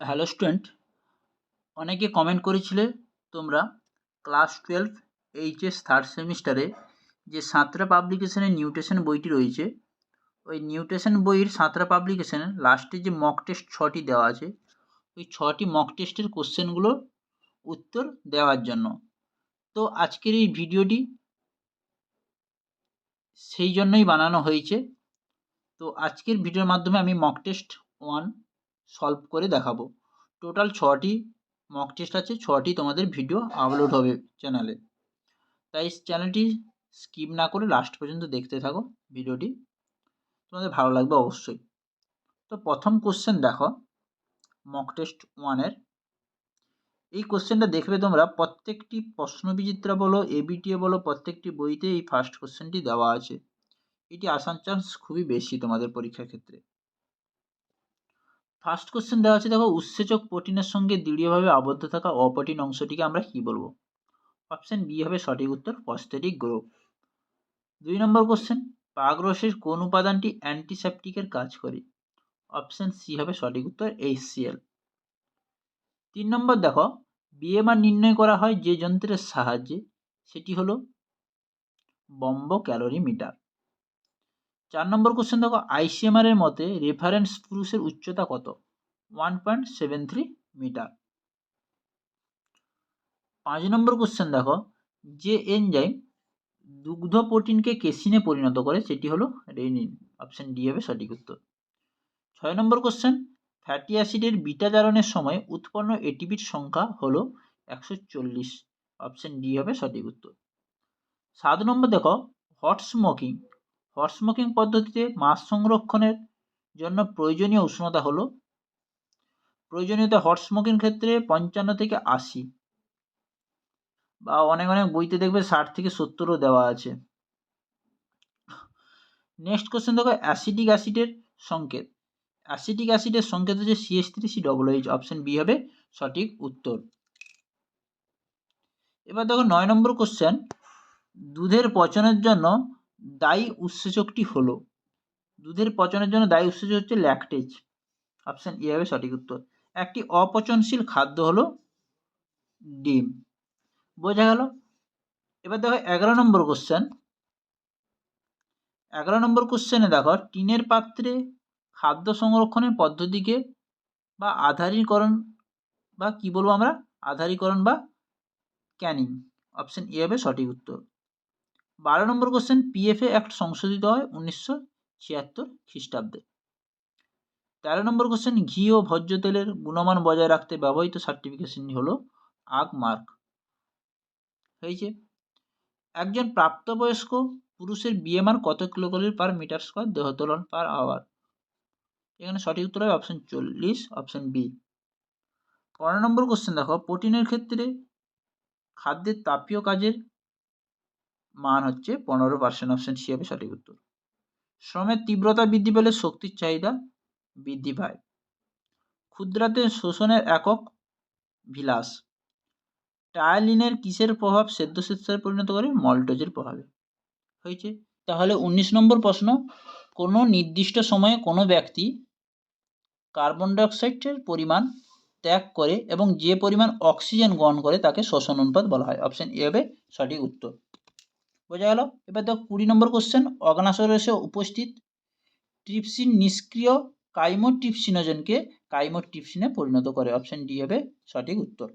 Hello student অনেকে comment করেছিলে তোমরা ক্লাস টুয়েলভ এইচএস থার্ড সেমিস্টারে যে সাঁতরা পাবলিকেশনের নিউট্রেশন বইটি রয়েছে, ওই নিউট্রেশন বইয়ের সাঁতরা পাবলিকেশনের লাস্টে যে মক টেস্ট ছটি দেওয়া আছে, ওই ছটি মক টেস্টের কোশ্চেনগুলোর উত্তর দেওয়ার জন্য। তো আজকের এই ভিডিওটি সেই জন্যই বানানো হয়েছে। তো আজকের ভিডিওর মাধ্যমে আমি মক টেস্ট ওয়ান সলভ করে দেখাবো। টোটাল ছটি মক টেস্ট আছে, ছটি তোমাদের ভিডিও আপলোড হবে চ্যানেলে তাই চ্যানেলটি স্কিপ না করে লাস্ট পর্যন্ত দেখতে থাকো ভিডিওটি তোমাদের ভালো লাগবে অবশ্যই। তো প্রথম কোশ্চেন দেখো মক টেস্ট ওয়ানের এই কোশ্চেনটা দেখবে তোমরা, প্রত্যেকটি প্রশ্নবিচিত্রা বলো এবিটিএ বলো, প্রত্যেকটি বইতে এই ফার্স্ট কোশ্চেনটি দেওয়া আছে। এটি আসার চান্স খুবই বেশি তোমাদের পরীক্ষার ক্ষেত্রে। ফার্স্ট কোশ্চেন দেওয়া আছে, দেখো, উৎসেচক প্রোটিনের সঙ্গে দৃঢ়ভাবে আবদ্ধ থাকা অপ্রোটিন অংশটিকে আমরা কি বলব? অপশন বি হবে সঠিক উত্তর পস্থেটিক গ্রুপ দুই নম্বর কোশ্চেন পাগরসের কোন উপাদানটি অ্যান্টিসেপটিকের কাজ করে? অপশন সি হবে সঠিক উত্তর এইচসিএল তিন নম্বর দেখো, বিএমআর নির্ণয় করা হয় যে যন্ত্রের সাহায্যে, সেটি হলো বম্ব ক্যালোরি মিটার। চার নম্বর কোশ্চেন দেখো আইসিএমআর এর মতে রেফারেন্স পুরুষের উচ্চতা কত? One point seven three metre পাঁচ নম্বর কোশ্চেন দেখো, যে এনজাইম দুগ্ধ প্রোটিনকে কেসিনে পরিণত করে, সেটি হলো রেনিন অপশন ডি হবে সঠিক উত্তর। ছয় নম্বর কোশ্চেন ফ্যাটি অ্যাসিডের বিটা জারণের সময় উৎপন্ন এটিপির সংখ্যা হলো একশো চল্লিশ অপশন ডি হবে সঠিক উত্তর। সাত নম্বর দেখো হট স্মোকিং হট স্মোকিং পদ্ধতিতে মাছ সংরক্ষণের জন্য প্রয়োজনীয় উষ্ণতা হলো প্রয়োজনীয়তা হট স্মোকিং ক্ষেত্রে পঞ্চান্ন থেকে আশি বা অনেক অনেক বইতে দেখবে ষাট থেকে সত্তরও দেওয়া আছে। নেক্সট কোশ্চেন দেখো অ্যাসিডিক অ্যাসিডের সংকেত। অ্যাসিডিক অ্যাসিডের সংকেত হচ্ছে CS three C double H option B হবে সঠিক উত্তর। এবার দেখো নয় নম্বর কোশ্চেন দুধের পচনের জন্য দায়ী উৎসেচকটি হলো। দুধের পচনের জন্য দায়ী উৎসেচক হচ্ছে ল্যাকটেজ অপশান এ হবে সঠিক উত্তর। একটি অপচনশীল খাদ্য হলো ডিম। বোঝা গেল? এবার দেখো এগারো নম্বর কোশ্চেন এগারো নম্বর কোশ্চেনে দেখো, টিনের পাত্রে খাদ্য সংরক্ষণের পদ্ধতিকে বা আধারীকরণ বা কি বলব আমরা? আধারীকরণ বা ক্যানিং অপশন এ হবে সঠিক উত্তর। বারো নম্বর কোশ্চেন পিএফএ অ্যাক্ট সংশোধিত হয় উনিশশো ছিয়াত্তর খ্রিস্টাব্দে। তেরো নম্বর কোশ্চেন ঘি ও ভোজ্য তেলের গুণমান বজায় রাখতে ব্যবহৃত সার্টিফিকেশনটি হলো আগ মার্ক। হয়েছে। একজন প্রাপ্তবয়স্ক পুরুষের বিএমআর কত কিলোক্যালোরি পার মিটার স্কোয়ার দেহতলন পার আওয়ার এখানে সঠিক উত্তর হবে অপশন চল্লিশ অপশন বি পনেরো নম্বর কোশ্চেন দেখো, প্রোটিনের ক্ষেত্রে খাদ্যের তাপীয় কাজের মান হচ্ছে পনেরো পার্সেন্ট অপশন সি হবে সঠিক উত্তর। শ্রমের তীব্রতা বৃদ্ধি পেলে শক্তির চাহিদা বৃদ্ধি পায়। ক্ষুদ্রাতে শোষণের একক ভিলাস টায়ালিনের কিসের প্রভাব সেদ্ধ সেদ্ধায় পরিণত করে? মল্টোজের প্রভাবে। হয়েছে? তাহলে উনিশ নম্বর প্রশ্ন, কোনো নির্দিষ্ট সময়ে কোনো ব্যক্তি কার্বন ডাইঅক্সাইডের পরিমাণ ত্যাগ করে এবং যে পরিমাণ অক্সিজেন গ্রহণ করে তাকে শোষণ অনুপাত বলা হয়। অপশন এ হবে সঠিক উত্তর। বোঝা গেল? এবার দেখো কুড়ি নম্বর কোশ্চেন অগ্নাশয়রসে উপস্থিত। ট্রিপসিন নিষ্ক্রিয় কাইমোট্রিপসিনোজনকে কাইমোট্রিপসিনে পরিণত করে। অপশন ডি হবে সঠিক উত্তর।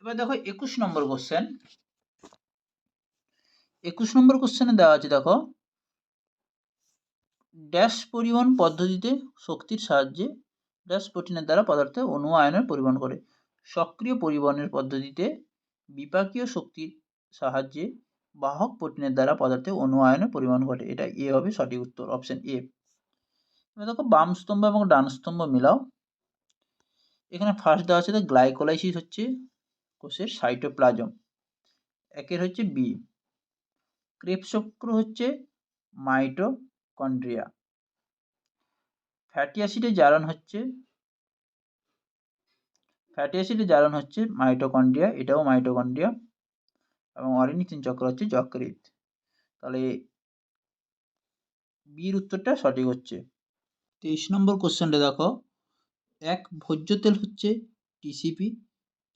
এবার দেখো একুশ নম্বর কোশ্চেন একুশ নম্বর কোশ্চেনে দেওয়া আছে, দেখো। ড্যাশ পরিবহন পদ্ধতিতে শক্তির সাহায্যে ড্যাশ প্রোটিনের দ্বারা পদার্থে অণু আয়নের পরিবহন করে। সক্রিয় পরিবহনের পদ্ধতিতে বিপাকীয় শক্তির সাহায্যে বাহক প্রোটিনের দ্বারা পদার্থে অণু আয়নের পরিবহন ঘটে। এটা এ হবে সঠিক উত্তর অপশন এ এবার দেখো, বাম স্তম্ভ এবং ডান স্তম্ভ মিলাও। এখানে ফার্স্ট দেওয়া আছে গ্লাইকোলাইসিস হচ্ছে কোষের সাইটোপ্লাজম একের হচ্ছে বি ক্রেপচক্র হচ্ছে মাইটোকন্ড্রিয়া ফ্যাটি অ্যাসিডের জারণ হচ্ছে ফ্যাটি অ্যাসিডের জারণ হচ্ছে মাইটোকন্ড্রিয়া এটাও মাইটোকন্ড্রিয়া এবং অরিনিথিন চক্র হচ্ছে যকৃত তাহলে বির উত্তরটা সঠিক হচ্ছে। তেইশ নম্বর কোশ্চেনটা দেখো। এক ভোজ্য তেল হচ্ছে টিসিপি,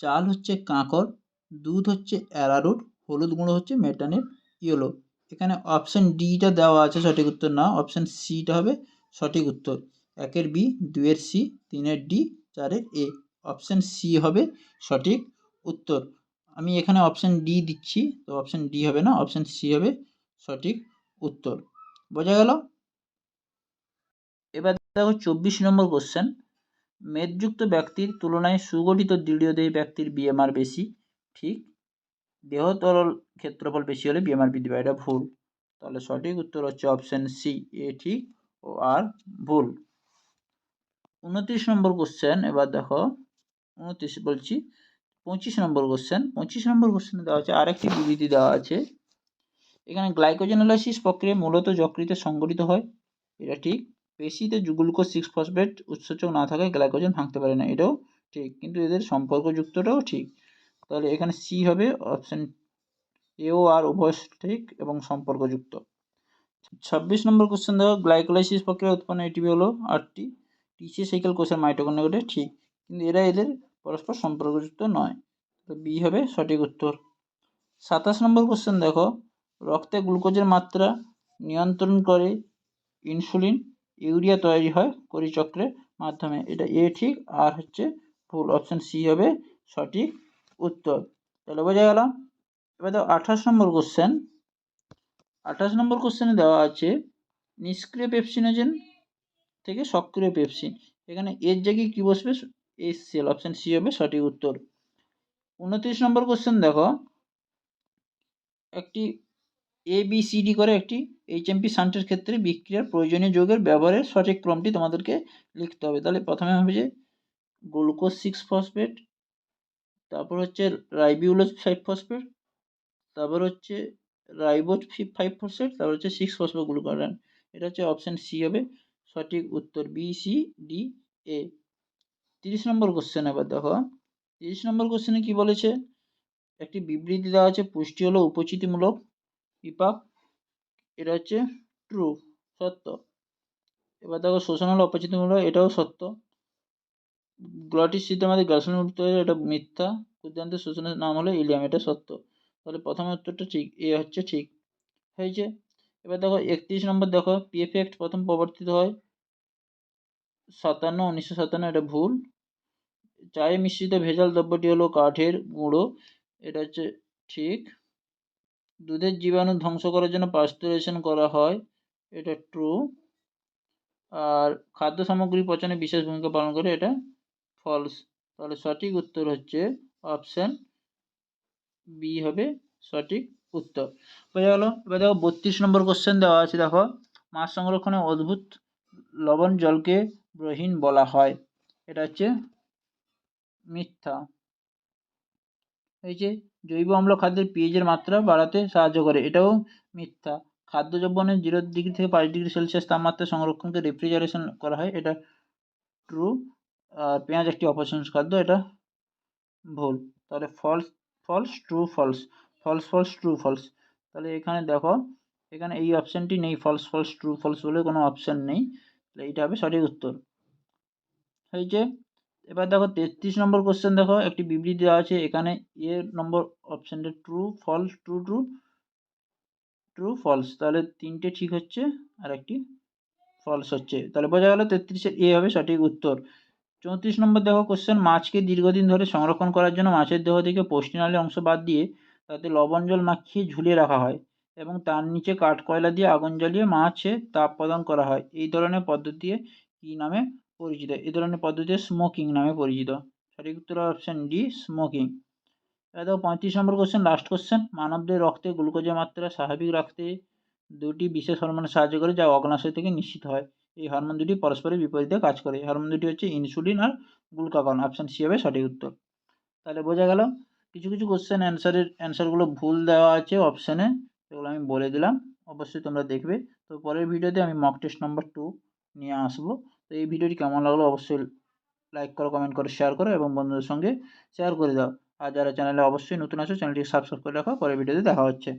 চাল হচ্ছে কাঁকর, দুধ হচ্ছে অ্যারারুট, হলুদ গুঁড়ো হচ্ছে মেটানের ইয়েলো। এখানে অপশান ডিটা দেওয়া আছে সঠিক উত্তর না, অপশান সিটা হবে সঠিক উত্তর। একের বি দুয়ের সি, তিনের ডি, চারের এ। অপশান সি হবে সঠিক উত্তর। আমি এখানে অপশান ডি দিচ্ছি, তো অপশান ডি হবে না অপশান সি হবে সঠিক উত্তর। বোঝা গেল? এবার দেখো চব্বিশ নম্বর কোশ্চেন মেদযুক্ত ব্যক্তির তুলনায় সুগঠিত দৃঢ়দেহী ব্যক্তির বিএমআর বেশি, ঠিক? দেহ তরল ক্ষেত্রফল বেশি হলে বিএমআর বৃদ্ধি পায়, এটা ভুল। তাহলে সঠিক উত্তর হচ্ছে অপশান সি এ ঠিক ও আর ভুল। উনত্রিশ নম্বর কোশ্চেন এবার দেখো, উনত্রিশ বলছি পঁচিশ নম্বর কোশ্চেন পঁচিশ নম্বর কোশ্চেনে দেওয়া আছে আরেকটি বিবৃতি দেওয়া আছে। এখানে গ্লাইকোজেনালাইসিস প্রক্রিয়া মূলত যকৃতে সংগঠিত হয়, এটা ঠিক। পেশিতে গ্লুকোজ সিক্স ফসফেট উৎসেচক না থাকায় গ্লাইকোজেন ভাঙতে পারে না, এটাও ঠিক, কিন্তু এদের সম্পর্কযুক্তটাও ঠিক। তাহলে এখানে সি হবে অপশান এও আর উভয় ঠিক এবং সম্পর্কযুক্ত। ছাব্বিশ নম্বর কোশ্চেন দেওয়া গ্লাইকোলাইসিস প্রক্রিয়া উৎপন্ন এটিপি হলো আটটি টিসি সাইকেল কোষের মাইটোকন্ড্রিয়া ঠিক, কিন্তু এরা এদের পরস্পর সম্পর্কযুক্ত নয়। তো বি হবে সঠিক উত্তর। সাতাশ নম্বর কোশ্চেন দেখো। রক্তে গ্লুকোজের মাত্রা নিয়ন্ত্রণ করে ইনসুলিন ইউরিয়া তৈরি হয় পরিচক্রের মাধ্যমে। এটা এ ঠিক, আর হচ্ছে ভুল। অপশান সি হবে সঠিক উত্তর। তাহলে বোঝা গেল। এবার দেখো আঠাশ নম্বর কোশ্চেন আঠাশ নম্বর কোশ্চেনে দেওয়া আছে, নিষ্ক্রিয় পেপসিনোজেন থেকে সক্রিয় পেপসিন। এখানে এর জায়গায় কী বসবে? এস সেল অপশান সি হবে সঠিক উত্তর। উনত্রিশ নম্বর কোশ্চেন দেখো। একটি এ বি সি ডি করে একটি এইচএমপি শান্টের ক্ষেত্রে বিক্রিয়ার প্রয়োজনীয় যোগের ব্যবহারের সঠিক ক্রমটি তোমাদেরকে লিখতে হবে। তাহলে প্রথমে হবে যে গ্লুকোজ সিক্স ফসফেট তারপর হচ্ছে রাইবিউলোজ ফাইভ ফসফেট তারপর হচ্ছে রাইবোজ ফাইভ ফসফেট তারপর হচ্ছে সিক্স ফসফোগ্লুকারন এটা হচ্ছে অপশান সি হবে সঠিক উত্তর বি সি ডি এ তিরিশ নম্বর কোশ্চেন এবার দেখো। তিরিশ নম্বর কোশ্চেনে কি বলেছে? একটি বিবৃতি দেওয়া আছে, পুষ্টি হলো উপচিতিমূলক বিপাক এটা হচ্ছে ট্রু সত্য। এবার দেখো, শোষণ হলো অপচিতিমূলক, এটাও সত্য। গ্লটিস আমাদের গ্রাসন উঠতে এটা মিথ্যা। ক্ষুদ্রান্ত শোষণের নাম হলো ইলিয়াম, এটা সত্য। তাহলে প্রথম উত্তরটা ঠিক, এ হচ্ছে ঠিক। হয়েছে। এবার দেখো, একত্রিশ নম্বর দেখো পিএফেক্ট প্রথম প্রবর্তিত হয়। সাতান্ন, উনিশশো সাতান্ন, এটা ভুল। চায়ে মিশ্রিত ভেজাল দ্রব্যটি হলো কাঠের গুঁড়ো এটা হচ্ছে ঠিক। দুধের জীবাণু ধ্বংস করার জন্য পাস্তুরেশন করা হয়, এটা ট্রু আর খাদ্য সামগ্রী পচনে বিশেষ ভূমিকা পালন করে, এটা ফলস তাহলে সঠিক উত্তর হচ্ছে অপশান বি হবে সঠিক উত্তর। বোঝা গেল? এবার দেখো, বত্রিশ নম্বর কোশ্চেন দেওয়া আছে, দেখো। মাছ সংরক্ষণে অদ্ভুত লবণ জলকে ব্রহীন বলা হয়। এটা হচ্ছে মিথ্যা। এই যে জৈব অম্ল খাদ্যের পিএইচের মাত্রা বাড়াতে সাহায্য করে, এটাও মিথ্যা। খাদ্য দ্রবণের জিরো ডিগ্রি থেকে পাঁচ ডিগ্রি সেলসিয়াস তাপমাত্রা সংরক্ষণকে রেফ্রিজারেশন করা হয়, এটা ট্রু আর পেঁয়াজ একটি অপছন্দ খাদ্য, এটা ভুল। তাহলে false false true false false false true false তাহলে এখানে দেখো, এখানে এই অপশানটি নেই ফলস ফলস ট্রু ফলস বলে কোনো অপশান নেই। তাহলে এইটা হবে সঠিক উত্তর। হয়েছে এবার দেখো তেত্রিশ নম্বর কোশ্চেন দেখো, একটি বিবৃতি দেওয়া আছে, এখানে এ নম্বর অপশানটা true false true true true false তাহলে তিনটে ঠিক হচ্ছে, আর একটি ফলস হচ্ছে। তাহলে বোঝা গেল তেত্রিশের এ হবে সঠিক উত্তর। চৌত্রিশ নম্বর দেখো কোশ্চেন মাছকে দীর্ঘদিন ধরে সংরক্ষণ করার জন্য মাছের দেহ থেকে পষ্টিনালী অংশ বাদ দিয়ে তাতে লবণ জল মাখিয়ে ঝুলিয়ে রাখা হয়। এবং তার নিচে কাঠ কয়লা দিয়ে আগুন জ্বালিয়ে মাছে তাপ প্রদান করা হয়। এই ধরনের পদ্ধতি কী নামে পরিচিত? এই ধরনের পদ্ধতি স্মোকিং নামে পরিচিত। সঠিক উত্তর অপশান ডি স্মোকিং দেখো পঁয়ত্রিশ নম্বর কোশ্চেন লাস্ট কোশ্চেন মানবদের রক্তে গ্লুকোজের মাত্রা স্বাভাবিক রাখতে দুটি বিশেষ হরমোনের সাহায্য করে যা অগ্নাশয় থেকে নিশ্চিত হয়। এই হরমোন দুটি পরস্পরের বিপরীতে কাজ করে। হরমোন দুটি হচ্ছে ইনসুলিন আর গ্লুকাগন অপশান সি হবে সঠিক উত্তর। তাহলে বোঝা গেল, কিছু কিছু কোশ্চেন অ্যান্সারের অ্যান্সারগুলো ভুল দেওয়া আছে অপশানে সেগুলো আমি বলে দিলাম। অবশ্যই তোমরা দেখবে। তো পরের ভিডিওতে আমি মক টেস্ট নাম্বার টু নিয়ে আসব। তো এই ভিডিওটি কেমন লাগল অবশ্যই লাইক করো কমেন্ট করো শেয়ার করো এবং বন্ধুদের সঙ্গে শেয়ার করে দাও। আর যারা চ্যানেলে অবশ্যই নতুন আছো চ্যানেলটি সাবস্ক্রাইব করে রাখো। পরের ভিডিওতে দেখা হচ্ছে।